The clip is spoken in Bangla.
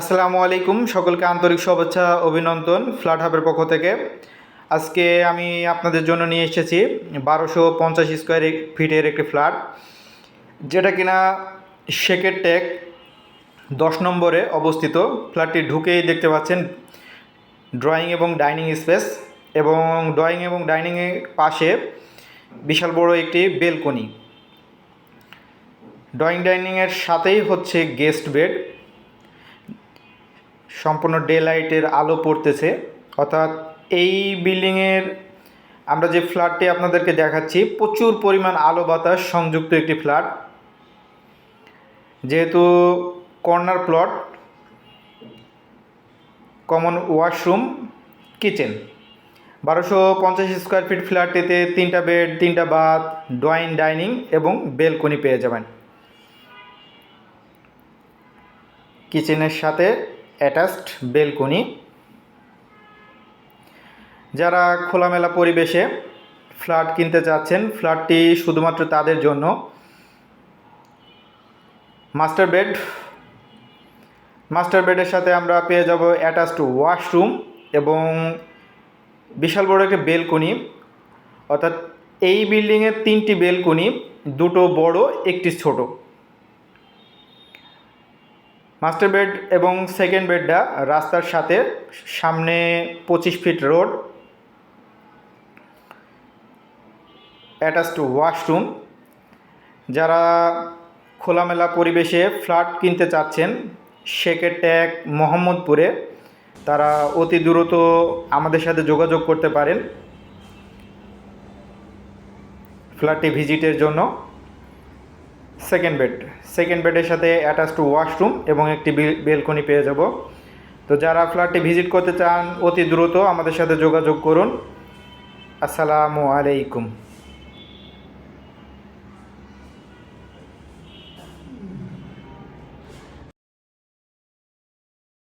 আসসালামু আলাইকুম, সকলকে আন্তরিক শুভেচ্ছা, অভিনন্দন ফ্ল্যাট হাবের পক্ষ থেকে। আজকে আমি আপনাদের জন্য নিয়ে এসেছি বারোশো পঞ্চাশ স্কোয়ার ফিটের একটি ফ্ল্যাট, যেটা কিনা শেকের টেক দশ নম্বরে অবস্থিত। ফ্ল্যাটটি ঢুকেই দেখতে পাচ্ছেন ড্রয়িং এবং ডাইনিং স্পেস এবং ড্রয়িং এবং ডাইনিংয়ের পাশে বিশাল বড় একটি বেলকনি। ড্রয়িং ডাইনিংয়ের সাথেই হচ্ছে গেস্ট বেড। সম্পূর্ণ ডে লাইটের আলো পড়তেছে। অর্থাৎ এই বিল্ডিংয়ের আমরা যে ফ্ল্যাটটি আপনাদেরকে দেখাচ্ছি, প্রচুর পরিমাণ আলো বাতাস সংযুক্ত একটি ফ্ল্যাট। যেহেতু corner plot, common washroom, kitchen. বারোশো পঞ্চাশ স্কোয়ার ফিট ফ্ল্যাটটিতে তিনটা বেড, তিনটা বাথ, ড্রয়িং, ডাইনিং এবং বেলকনি পেয়ে যাবেন। কিচেনের সাথে অ্যাটাচড বেলকনি। যারা খোলামেলা পরিবেশে ফ্ল্যাট কিনতে চাচ্ছেন, ফ্ল্যাটটি শুধুমাত্র তাদের জন্য। Master bed. মাস্টার বেডের সাথে আমরা পেয়ে যাব অ্যাটাচড ওয়াশরুম এবং বিশাল বড় একটা বেলকনি। অর্থাৎ এই বিল্ডিংয়ের তিনটি বেলকনি, দুটো বড়, একটি ছোট। মাস্টার বেড এবং সেকেন্ড বেডটা রাস্তার সাথে সামনে পঁচিশ ফিট রোড অ্যাটাচড ওয়াশরুম যারা খোলামেলা পরিবেশে ফ্ল্যাট কিনতে চাচ্ছেন, শেখের ট্যাগ মোহাম্মদপুরে, তারা অতি দ্রুত আমাদের সাথে যোগাযোগ করতে পারেন। ফ্ল্যাটটি ভিজিটের জন্য। Second bed. সেকেন্ড বেডের সাথে অ্যাটাচ টু ওয়াশরুম এবং একটি বেলকনি পেয়ে যাব। তো যারা ফ্ল্যাটটি ভিজিট করতে চান, অতি দ্রুত আমাদের সাথে যোগাযোগ করুন। আসসালামু আলাইকুম।